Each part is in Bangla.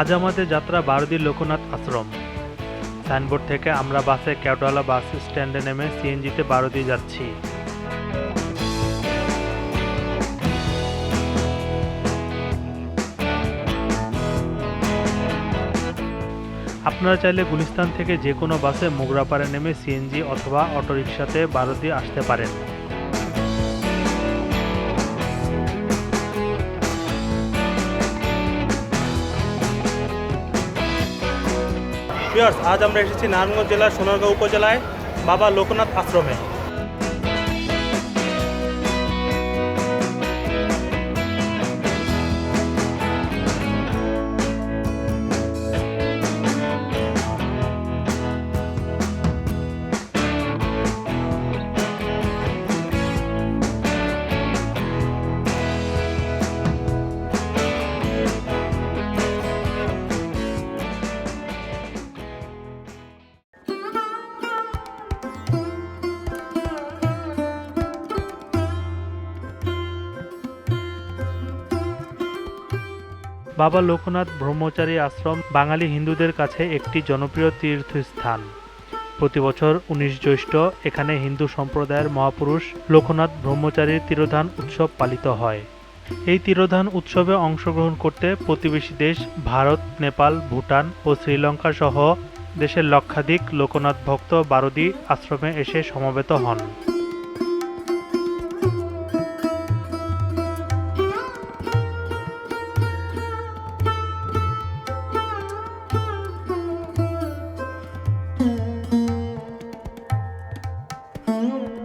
আজ আমাদের যাত্রা বারুদি লোকনাথ আশ্রম। সাইনবোর্ড থেকে আমরা বাসে ক্যাটওয়ালা বাস স্ট্যান্ডে নেমে সিএনজিতে বারুদি যাচ্ছি। আপনারা চাইলে গুলিস্তান থেকে যে কোনো বাসে মোগরাপাড়ে নেমে সিএনজি অথবা অটোরিকশাতে বারুদি আসতে পারেন। ভিউয়ার্স আজ আমরা এসেছি নারায়ণগঞ্জ জেলার সোনারগাঁও উপজেলায় বাবা লোকনাথ আশ্রমে। বাবা লোকনাথ ব্রহ্মচারী আশ্রম, বাঙালি হিন্দুদের কাছে একটি জনপ্রিয় তীর্থস্থান। প্রতি বছর উনিশ জ্যৈষ্ঠ এখানে হিন্দু সম্প্রদায়ের মহাপুরুষ লোকনাথ ব্রহ্মচারীর তিরোধান উৎসব পালিত হয়। এই তিরোধান উৎসবে অংশগ্রহণ করতে প্রতিবেশী দেশ ভারত, নেপাল, ভুটান ও শ্রীলঙ্কা সহ দেশের লক্ষাধিক লোকনাথ ভক্ত বারদী আশ্রমে এসে সমবেত হন। home.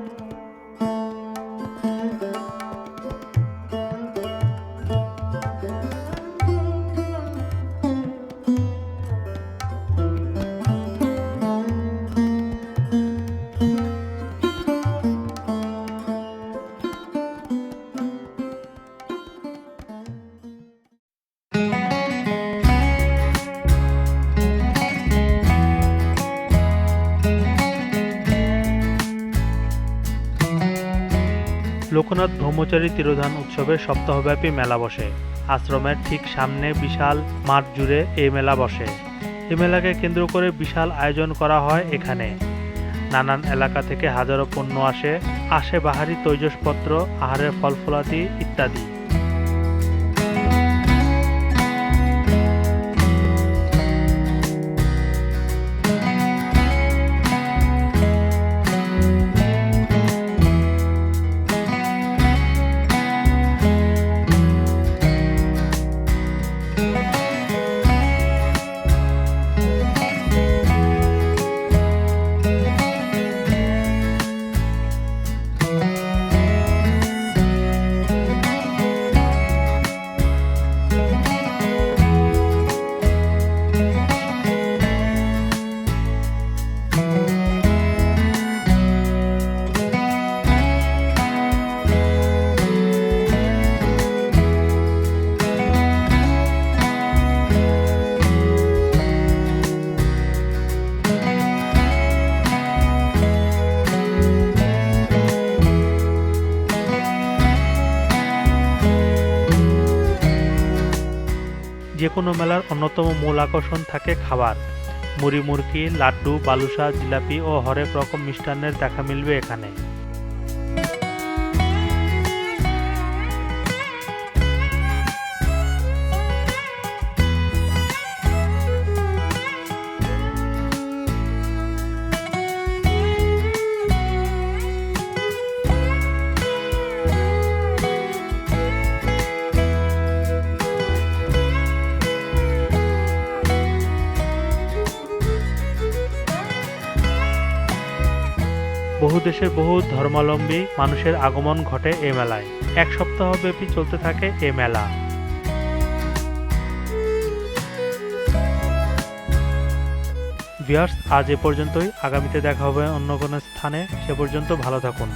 লোকনাথ ব্রহ্মচারী তিরোধান উৎসবের সপ্তাহব্যাপী মেলা বসে। আশ্রমের ঠিক সামনে বিশাল মাঠ জুড়ে এই মেলা বসে। এই মেলাকে কেন্দ্র করে বিশাল আয়োজন করা হয় এখানে। নানান এলাকা থেকে হাজারো পণ্য আসে আসে বাহারি তৈজসপত্র, আহারের ফল ফলাদি ইত্যাদি। যে কোনো মেলার অন্যতম মূল আকর্ষণ থাকে খাবার। মুড়ি, মুরকি, লাড্ডু বালুসা জিলাপি ও হরেক রকম মিষ্টান্নের দেখা মিলবে এখানে। বহু দেশের বহু ধর্মাবলম্বী মানুষের আগমন ঘটে এ মেলায়। এক সপ্তাহ ব্যাপী চলতে থাকে এ মেলা। ভিউয়ার্স, আজ এ পর্যন্তই। আগামীতে দেখা হবে অন্য কোনো স্থানে। সে পর্যন্ত ভালো থাকুন।